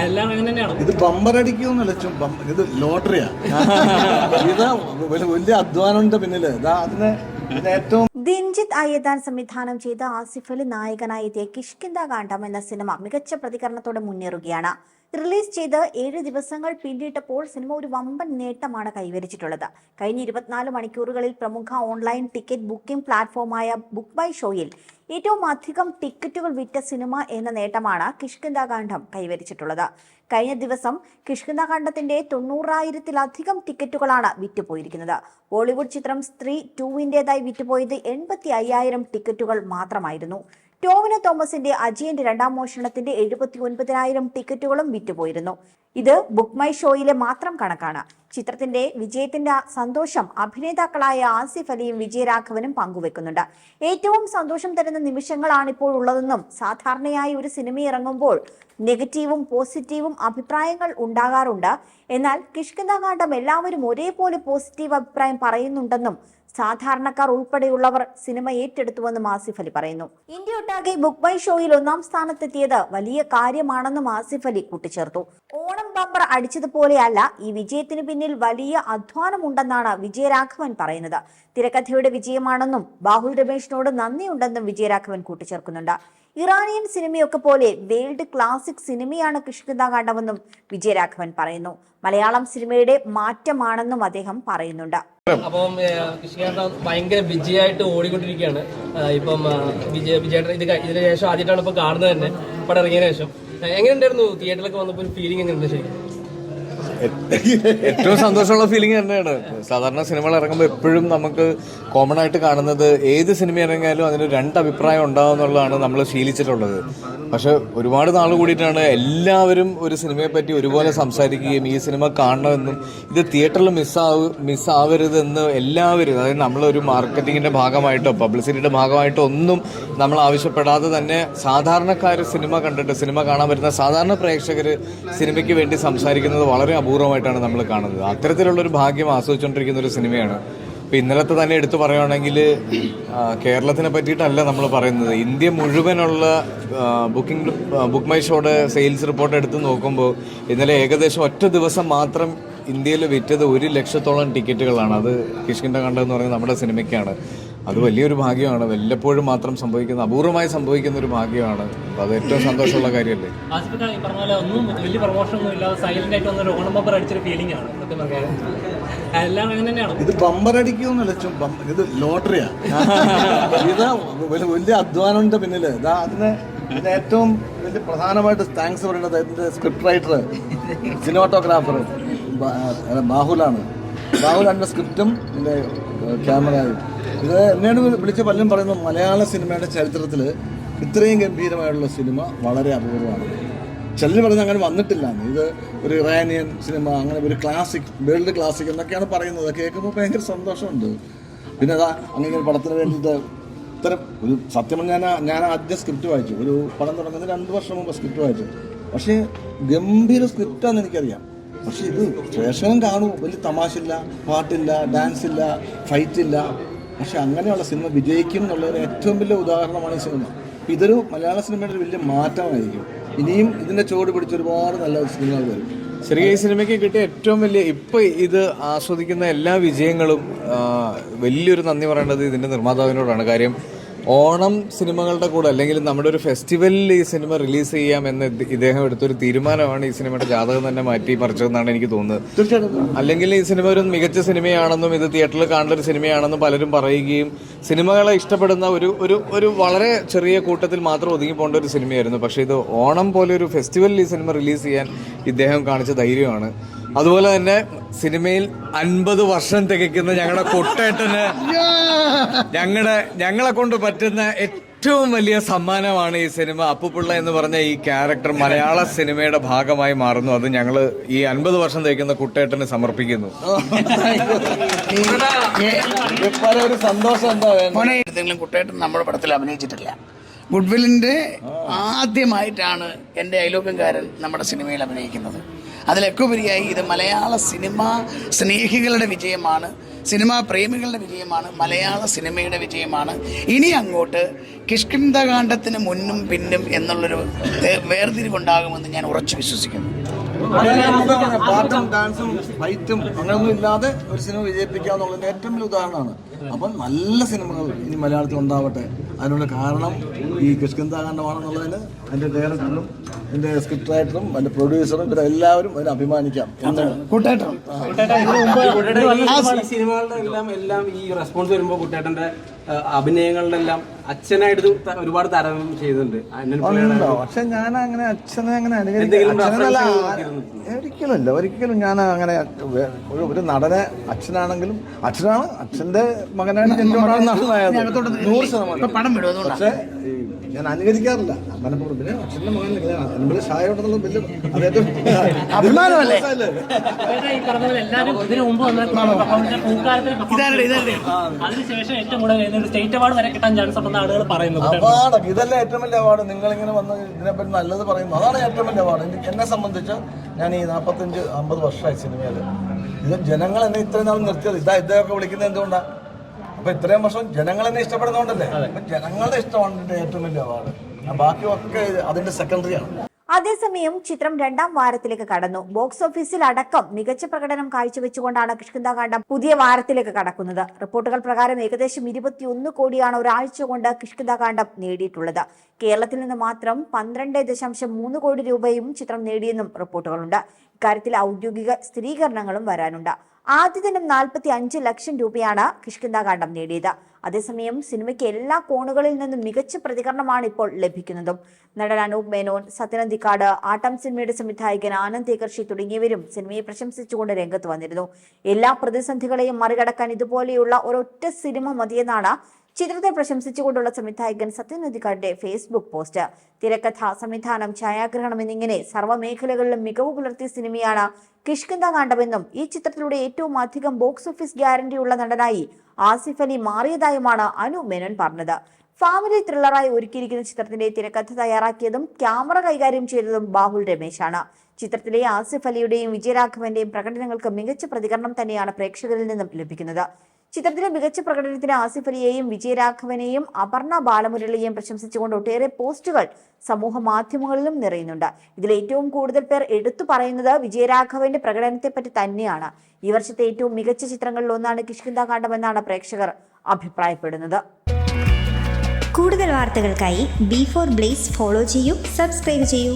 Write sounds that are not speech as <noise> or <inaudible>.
എല്ലാം അങ്ങനെ തന്നെയാണ് ഇത് ബമ്പർ അടിക്കുമെന്നല്ല ഇത് ലോട്ടറിയാ. <laughs> ഇത് വലിയ- അധ്വാനമുണ്ട് പിന്നിൽ. ഇതാ അതിന് ദിൻജിത് അയ്യദാൻ സംവിധാനം ചെയ്ത ആസിഫ് അലി നായകനായി എത്തിയ കിഷ്കിന്ദ കാണ്ഡം എന്ന സിനിമ മികച്ച പ്രതികരണത്തോടെ മുന്നേറുകയാണ്. റിലീസ് ചെയ്ത് ഏഴ് ദിവസങ്ങൾ പിന്നിട്ടപ്പോൾ സിനിമ ഒരു വമ്പൻ നേട്ടമാണ് കൈവരിച്ചിട്ടുള്ളത്. കഴിഞ്ഞ ഇരുപത്തിനാല് മണിക്കൂറുകളിൽ പ്രമുഖ ഓൺലൈൻ ടിക്കറ്റ് ബുക്കിംഗ് പ്ലാറ്റ്ഫോമായ ബുക്ക് ബൈ ഷോയിൽ ഏറ്റവും അധികം ടിക്കറ്റുകൾ വിറ്റ സിനിമ എന്ന നേട്ടമാണ് കിഷ്കിന്ദാകാന്ഡം കൈവരിച്ചിട്ടുള്ളത്. കഴിഞ്ഞ ദിവസം കിഷ്കിന്ദാകാന്ഡത്തിന്റെ തൊണ്ണൂറായിരത്തിലധികം ടിക്കറ്റുകളാണ് വിറ്റുപോയിരിക്കുന്നത്. ബോളിവുഡ് ചിത്രം സ്ത്രീ ടൂവിന്റെതായി വിറ്റുപോയത് എൺപത്തി അയ്യായിരം ടിക്കറ്റുകൾ മാത്രമായിരുന്നു. ടോവിനോ തോമസിന്റെ അജയന്റെ രണ്ടാം മോഷണത്തിന്റെ എഴുപത്തി ഒൻപതിനായിരം ടിക്കറ്റുകളും വിറ്റുപോയിരുന്നു. ഇത് ബുക്ക് മൈ ഷോയിലെ മാത്രം കണക്കാണ്. ചിത്രത്തിന്റെ വിജയത്തിന്റെ സന്തോഷം അഭിനേതാക്കളായ ആസിഫ് അലിയും വിജയരാഘവനും പങ്കുവെക്കുന്നുണ്ട്. ഏറ്റവും സന്തോഷം തരുന്ന നിമിഷങ്ങളാണ് ഇപ്പോൾ ഉള്ളതെന്നും സാധാരണയായി ഒരു സിനിമ ഇറങ്ങുമ്പോൾ നെഗറ്റീവും പോസിറ്റീവും അഭിപ്രായങ്ങൾ ഉണ്ടാകാറുണ്ട്. എന്നാൽ കിഷ്കിന്ദാകാന്ഡം എല്ലാവരും ഒരേപോലെ പോസിറ്റീവ് അഭിപ്രായം പറയുന്നുണ്ടെന്നും സാധാരണക്കാർ ഉൾപ്പെടെയുള്ളവർ സിനിമ ഏറ്റെടുത്തുവെന്നും ആസിഫ് അലി പറയുന്നു. ഇന്ത്യ ഒട്ടാകെ ബുക്ക് ബൈ ഷോയിൽ ഒന്നാം സ്ഥാനത്തെത്തിയത് വലിയ കാര്യമാണെന്നും ആസിഫ് അലി കൂട്ടിച്ചേർത്തു. ഓണം ബമ്പർ അടിച്ചതുപോലെയല്ല ഈ വിജയത്തിന് പിന്നിൽ വലിയ അധ്വാനമുണ്ടെന്നാണ് വിജയരാഘവൻ പറയുന്നത്. തിരക്കഥയുടെ വിജയമാണെന്നും ബാഹുൽ രമേശിനോട് നന്ദിയുണ്ടെന്നും വിജയരാഘവൻ കൂട്ടിച്ചേർക്കുന്നുണ്ട്. ഇറാനിയൻ സിനിമയൊക്കെ പോലെ വേൾഡ് ക്ലാസിക് സിനിമയാണ് കിഷ്കിന്ദാകാന്ഡമെന്നും വിജയരാഘവൻ പറയുന്നു. മലയാളം സിനിമയുടെ മാറ്റമാണെന്നും അദ്ദേഹം പറയുന്നുണ്ട്. അപ്പം കൃഷ്ണകാന്ത ഭയങ്കര ബിജിയായിട്ട് ഓടിക്കൊണ്ടിരിക്കുകയാണ്. ഇപ്പം വിജയ വിജയേട്ടൻ ഇത് ഇതിന് ശേഷം ആദ്യമായിട്ടാണ് ഇപ്പൊ കാണുന്നത് തന്നെ പടം ഇറങ്ങിയതിനു ശേഷം. എങ്ങനെ ഉണ്ടായിരുന്നു തിയേറ്ററിലൊക്കെ വന്നപ്പോൾ ഒരു ഫീലിംഗ് എങ്ങനെയുണ്ട് ശരിക്കും? ഏറ്റവും സന്തോഷമുള്ള ഫീലിംഗ് തന്നെയാണ്. സാധാരണ സിനിമകൾ ഇറങ്ങുമ്പോൾ എപ്പോഴും നമുക്ക് കോമൺ ആയിട്ട് കാണുന്നത് ഏത് സിനിമ ഇറങ്ങിയാലും അതിന് രണ്ട് അഭിപ്രായം ഉണ്ടാവും എന്നുള്ളതാണ് നമ്മൾ ശീലിച്ചിട്ടുള്ളത്. പക്ഷെ ഒരുപാട് നാൾ കൂടിയിട്ടാണ് എല്ലാവരും ഒരു സിനിമയെ പറ്റി ഒരുപോലെ സംസാരിക്കുകയും ഈ സിനിമ കാണണമെന്നും ഇത് തിയേറ്ററിൽ മിസ്സാവ് മിസ്സാവരുതെന്ന് എല്ലാവരും അതായത് നമ്മളൊരു മാർക്കറ്റിങ്ങിന്റെ ഭാഗമായിട്ടോ പബ്ലിസിറ്റിയുടെ ഭാഗമായിട്ടോ ഒന്നും നമ്മൾ ആവശ്യപ്പെടാതെ തന്നെ സാധാരണക്കാർ സിനിമ കണ്ടിട്ട് സിനിമ കാണാൻ വരുന്ന സാധാരണ പ്രേക്ഷകർ സിനിമയ്ക്ക് വേണ്ടി സംസാരിക്കുന്നത് വളരെ അപൂർവമായിട്ടാണ് നമ്മൾ കാണുന്നത്. അത്തരത്തിലുള്ളൊരു ഭാഗ്യം ആസ്വദിച്ചുകൊണ്ടിരിക്കുന്ന ഒരു സിനിമയാണ്. ഇപ്പം ഇന്നലത്തെ തന്നെ എടുത്തു പറയുകയാണെങ്കിൽ കേരളത്തിനെ പറ്റിയിട്ടല്ല നമ്മൾ പറയുന്നത്. ഇന്ത്യ മുഴുവനുള്ള ബുക്കിംഗ് ബുക്ക് മൈ ഷോയുടെ സെയിൽസ് റിപ്പോർട്ട് എടുത്ത് നോക്കുമ്പോൾ ഇന്നലെ ഏകദേശം ഒറ്റ ദിവസം മാത്രം ഇന്ത്യയിൽ വിറ്റത് ഒരു ലക്ഷത്തോളം ടിക്കറ്റുകളാണ്. അത് കിഷ്കിന്റെ കണ്ടെന്ന് പറയുന്നത് നമ്മുടെ സിനിമയ്ക്കാണ്. അത് വലിയൊരു ഭാഗ്യമാണ്. വല്ലപ്പോഴും മാത്രം സംഭവിക്കുന്ന അപൂർവമായി സംഭവിക്കുന്ന ഒരു ഭാഗ്യമാണ്. അപ്പോൾ അത് ഏറ്റവും സന്തോഷമുള്ള കാര്യമല്ലേ? ഇത് ബമ്പർ അടിക്കുമെന്നല്ല ഇത് ലോട്ടറിയാ. ഇത് വലിയ- അധ്വാനമുണ്ട് പിന്നിൽ. ഇതാ അതിന് ഇതിന് ഏറ്റവും വലിയ പ്രധാനമായിട്ട് താങ്ക്സ് പറയേണ്ടത് അതിന്റെ സ്ക്രിപ്റ്റ് റൈറ്റർ സിനിമാറ്റോഗ്രാഫർ ബാഹുലാണ്. ബാഹുലാണ് സ്ക്രിപ്റ്റും ക്യാമറയും ഇത് എന്നെയാണ് വിളിച്ച് പലരും പറയുന്നത് മലയാള സിനിമയുടെ ചരിത്രത്തിൽ ഇത്രയും ഗംഭീരമായിട്ടുള്ള സിനിമ വളരെ അപൂർവമാണ്. ചിലർ പറയുന്നത് അങ്ങനെ വന്നിട്ടില്ല. ഇത് ഒരു ഇറാനിയൻ സിനിമ അങ്ങനെ ഒരു ക്ലാസിക് വേൾഡ് ക്ലാസിക് എന്നൊക്കെയാണ് പറയുന്നത്. കേൾക്കുമ്പോൾ ഭയങ്കര സന്തോഷമുണ്ട്. പിന്നെ അതാ അങ്ങനെ പടത്തിന് വേണ്ടിയിട്ട് ഇത്തരം ഒരു സത്യം ഞാൻ ഞാൻ ആദ്യം സ്ക്രിപ്റ്റ് വായിച്ചു. ഒരു പടം തുടങ്ങുന്നത് രണ്ട് വർഷം മുമ്പ് സ്ക്രിപ്റ്റ് വായിച്ചു. പക്ഷേ ഗംഭീര സ്ക്രിപ്റ്റാന്ന് എനിക്കറിയാം. പക്ഷേ ഇത് പ്രേക്ഷകൻ കാണൂ. വലിയ തമാശയില്ല പാട്ടില്ല ഡാൻസ് ഇല്ല ഫൈറ്റ് ഇല്ല. പക്ഷെ അങ്ങനെയുള്ള സിനിമ വിജയിക്കും എന്നുള്ളതിന് ഏറ്റവും വലിയ ഉദാഹരണമാണ് ഈ സിനിമ. ഇതൊരു മലയാള സിനിമയുടെ ഒരു വലിയ മാറ്റമായിരിക്കും. ഇനിയും ഇതിന്റെ ചുവട് പിടിച്ച് ഒരുപാട് നല്ല സിനിമകൾ വരും. ചെറിയ ഈ സിനിമയ്ക്ക് കിട്ടിയ ഏറ്റവും വലിയ ഇപ്പൊ ഇത് ആസ്വദിക്കുന്ന എല്ലാ വിജയങ്ങളും വലിയൊരു നന്ദി പറയേണ്ടത് ഇതിന്റെ നിർമ്മാതാവിനോടാണ്. കാര്യം ഓണം സിനിമകളുടെ കൂടെ അല്ലെങ്കിൽ നമ്മുടെ ഒരു ഫെസ്റ്റിവലിൽ ഈ സിനിമ റിലീസ് ചെയ്യാം എന്ന് ഇദ്ദേഹം എടുത്തൊരു തീരുമാനമാണ് ഈ സിനിമയുടെ ജാതകം തന്നെ മാറ്റി മറിച്ചതെന്നാണ് എനിക്ക് തോന്നുന്നത്. തീർച്ചയായിട്ടും. അല്ലെങ്കിൽ ഈ സിനിമ ഒരു മികച്ച സിനിമയാണെന്നും ഇത് തിയേറ്ററിൽ കാണേണ്ട ഒരു സിനിമയാണെന്നും പലരും പറയുകയും സിനിമകളെ ഇഷ്ടപ്പെടുന്ന ഒരു ഒരു ഒരു വളരെ ചെറിയ കൂട്ടത്തിൽ മാത്രം ഒതുങ്ങി പോകേണ്ട ഒരു സിനിമയായിരുന്നു. പക്ഷേ ഇത് ഓണം പോലെ ഒരു ഫെസ്റ്റിവലിൽ ഈ സിനിമ റിലീസ് ചെയ്യാൻ ഇദ്ദേഹം കാണിച്ച ധൈര്യമാണ്. അതുപോലെ തന്നെ സിനിമയിൽ അൻപത് വർഷം തികയ്ക്കുന്ന ഞങ്ങളുടെ കൊട്ടേട്ടന് ഞങ്ങളുടെ ഞങ്ങളെ കൊണ്ട് പറ്റുന്ന ഏറ്റവും വലിയ സമ്മാനമാണ് ഈ സിനിമ. അപ്പുപിള്ള എന്ന് പറഞ്ഞ ഈ ക്യാരക്ടർ മലയാള സിനിമയുടെ ഭാഗമായി മാറുന്നു. അത് ഞങ്ങൾ ഈ അൻപത് വർഷം തയ്ക്കുന്ന കുട്ടേട്ടന് സമർപ്പിക്കുന്നു. ഇപ്പം ഒരു സന്തോഷം എന്താ കുട്ടേട്ടൻ നമ്മുടെ പടത്തിൽ അഭിനയിച്ചിട്ടില്ല. ഗുഡ്വില്ലിന്റെ ആദ്യമായിട്ടാണ് എന്റെ അയലോക്കംകാരൻ നമ്മുടെ സിനിമയിൽ അഭിനയിക്കുന്നത്. അതിലൊക്കെ ഉപരിയായി ഇത് മലയാള സിനിമ സ്നേഹികളുടെ വിജയമാണ് സിനിമാ പ്രേമികളുടെ വിജയമാണ് മലയാള സിനിമയുടെ വിജയമാണ്. ഇനി അങ്ങോട്ട് കിഷ്കിന്ധകാന്ഡത്തിന് മുന്നും പിന്നും എന്നുള്ളൊരു വേർതിരിവുണ്ടാകുമെന്ന് ഞാൻ ഉറച്ചു വിശ്വസിക്കുന്നു. പാട്ടും ഡാൻസും ഫൈറ്റും അങ്ങനൊന്നും ഇല്ലാതെ ഒരു സിനിമ വിജയിപ്പിക്കുക എന്നുള്ളത് ഏറ്റവും വലിയ ഉദാഹരണമാണ്. അപ്പം നല്ല സിനിമകൾ ഇനി മലയാളത്തിൽ ഉണ്ടാവട്ടെ. അതിനുള്ള കാരണം ഈ കിഷ്കിന്താകാന്ഡമാണെന്നുള്ളതിന് അതിന്റെ ഡയറക്ടറും എന്റെ സ്ക്രിപ്റ്റ് റൈറ്ററും അതിന്റെ പ്രൊഡ്യൂസറും ഇവരെ എല്ലാവരും അതിന് അഭിമാനിക്കാം. ഈ സിനിമകളുടെ എല്ലാം എല്ലാം ഈ റെസ്പോൺസ് വരുമ്പോൾ കുട്ടേട്ടന്റെ അഭിനയങ്ങളുടെ എല്ലാം അച്ഛനായിട്ട് ഒരുപാട് താരതമ്യം ചെയ്തിട്ടുണ്ട്. ഉണ്ടോ? പക്ഷെ ഞാൻ അങ്ങനെ അച്ഛനെ അങ്ങനെ അനുകരിക്കും ഒരിക്കലും ഇല്ല ഒരിക്കലും ഞാൻ അങ്ങനെ ഒരു നടനെ അച്ഛനാണെങ്കിലും അച്ഛനാണ്. അച്ഛന്റെ മകനാണ്. എന്തുകൊണ്ടാണ് നടനായത് നൂറ് ശതമാനം. പക്ഷേ ഞാൻ അനുകരിക്കാറില്ല. മനപ്പുറം പിന്നെ അച്ഛന്റെ മകൻ നമ്മൾ ഷായ ഉണ്ടെന്നുള്ള വലിയ അദ്ദേഹത്തെ <laughs> അഭിമാനമല്ലേ? ഇതിനു മുമ്പ് അതിനുശേഷം ഏറ്റവും കൂടുതൽ ഒരു സ്റ്റേറ്റ് അവാർഡ് വരെ കിട്ടാൻ ചാൻസ് ഉണ്ടെന്ന് ആളുകൾ പറയുന്നത്. അവാർഡ് ഇതല്ലേ ഏറ്റവും വലിയ അവാർഡ്. നിങ്ങൾ നിങ്ങളിങ്ങനെ വന്ന് ഇതിനെപ്പറ്റി നല്ലത് പറയുന്നു. അതാണ് ഏറ്റവും വലിയ അവാർഡ്. എന്നെ സംബന്ധിച്ച് ഞാൻ ഈ നാൽപ്പത്തഞ്ച് അമ്പത് വർഷമായി സിനിമയിൽ ഇത് ജനങ്ങൾ എന്നെ ഇത്രയും നാൾ നിർത്തിയത്. ഇതാ ഇദ്ദേഹമൊക്കെ വിളിക്കുന്നത് എന്തുകൊണ്ടാണ് അപ്പൊ ഇത്രയും വർഷം ജനങ്ങൾ എന്നെ ഇഷ്ടപ്പെടുന്നതുകൊണ്ടല്ലേ? അപ്പൊ ജനങ്ങളുടെ ഇഷ്ടമാണ് ഏറ്റവും വലിയ അവാർഡ്. ബാക്കിയൊക്കെ അതിന്റെ സെക്കൻഡറി ആണ്. അതേസമയം ചിത്രം രണ്ടാം വാരത്തിലേക്ക് കടന്നു. ബോക്സ് ഓഫീസിൽ അടക്കം മികച്ച പ്രകടനം കാഴ്ചവെച്ചുകൊണ്ടാണ് കിഷ്കിന്ദാകാന്ഡം പുതിയ വാരത്തിലേക്ക് കടക്കുന്നത്. റിപ്പോർട്ടുകൾ പ്രകാരം ഏകദേശം ഇരുപത്തിയൊന്ന് കോടിയാണ് ഒരാഴ്ച കൊണ്ട് കിഷ്കിന്ദാകാന്ഡം നേടിയിട്ടുള്ളത്. കേരളത്തിൽ നിന്ന് മാത്രം പന്ത്രണ്ട് ദശാംശം മൂന്ന് കോടി രൂപയും ചിത്രം നേടിയെന്നും റിപ്പോർട്ടുകളുണ്ട്. ഇക്കാര്യത്തിൽ ഔദ്യോഗിക സ്ഥിരീകരണങ്ങളും വരാനുണ്ട്. ആദ്യ ദിനം നാൽപ്പത്തി അഞ്ച് ലക്ഷം രൂപയാണ് കിഷ്കിന്ദാകാന്ഡം നേടിയത്. അതേസമയം സിനിമയ്ക്ക് എല്ലാ കോണുകളിൽ നിന്നും മികച്ച പ്രതികരണമാണ് ഇപ്പോൾ ലഭിക്കുന്നതും. നടൻ അനൂപ് മേനോൻ സത്യനന്ദിക്കാട് ആട്ടം സിനിമയുടെ സംവിധായകൻ ആനന്ദ് തേക്കർഷി തുടങ്ങിയവരും സിനിമയെ പ്രശംസിച്ചുകൊണ്ട് രംഗത്ത് വന്നിരുന്നു. എല്ലാ പ്രതിസന്ധികളെയും മറികടക്കാൻ ഇതുപോലെയുള്ള ഒരൊറ്റ സിനിമ മതിയെന്നാണ് ചിത്രത്തെ പ്രശംസിച്ചുകൊണ്ടുള്ള സംവിധായകൻ സത്യനന്ദിക്കാടിന്റെ ഫേസ്ബുക്ക് പോസ്റ്റ്. തിരക്കഥ സംവിധാനം ഛായാഗ്രഹണം എന്നിങ്ങനെ സർവമേഖലകളിലും മികവ് പുലർത്തിയ സിനിമയാണ് കിഷ്കിന്ത കാണ്ഡമെന്നും ഈ ചിത്രത്തിലൂടെ ഏറ്റവും അധികം ബോക്സ് ഓഫീസ് ഗ്യാരണ്ടിയുള്ള നടനായി ആസിഫ് അലി മാറിയതായുമാണ് അനു മേനോൻ പറഞ്ഞത്. ഫാമിലി ത്രില്ലറായി ഒരുക്കിയിരിക്കുന്ന ചിത്രത്തിന്റെ തിരക്കഥ തയ്യാറാക്കിയതും ക്യാമറ കൈകാര്യം ചെയ്തതും ബാഹുൽ രമേശാണ്. ചിത്രത്തിലെ ആസിഫ് അലിയുടെയും വിജയരാഘവന്റെയും പ്രകടനങ്ങൾക്ക് മികച്ച പ്രതികരണം തന്നെയാണ് പ്രേക്ഷകരിൽ നിന്നും ലഭിക്കുന്നത്. ചിത്രത്തിലെ മികച്ച പ്രകടനത്തിന് ആസിഫ് അലിയെയും വിജയരാഘവനെയും അപർണ ബാലമുരളിയെയും പ്രശംസിച്ചുകൊണ്ട് ഒട്ടേറെ പോസ്റ്റുകൾ സമൂഹ മാധ്യമങ്ങളിലും നിറയുന്നുണ്ട്. ഇതിൽ ഏറ്റവും കൂടുതൽ പേർ എടുത്തു പറയുന്നത് വിജയരാഘവന്റെ പ്രകടനത്തെ പറ്റി തന്നെയാണ്. ഈ വർഷത്തെ ഏറ്റവും മികച്ച ചിത്രങ്ങളിൽ ഒന്നാണ് കിഷ്കിന്ത എന്നാണ് പ്രേക്ഷകർ അഭിപ്രായപ്പെടുന്നത്. കൂടുതൽ വാർത്തകൾക്കായി ബി ഫോർ ബ്ലേസ് ഫോളോ ചെയ്യൂ സബ്സ്ക്രൈബ് ചെയ്യൂ.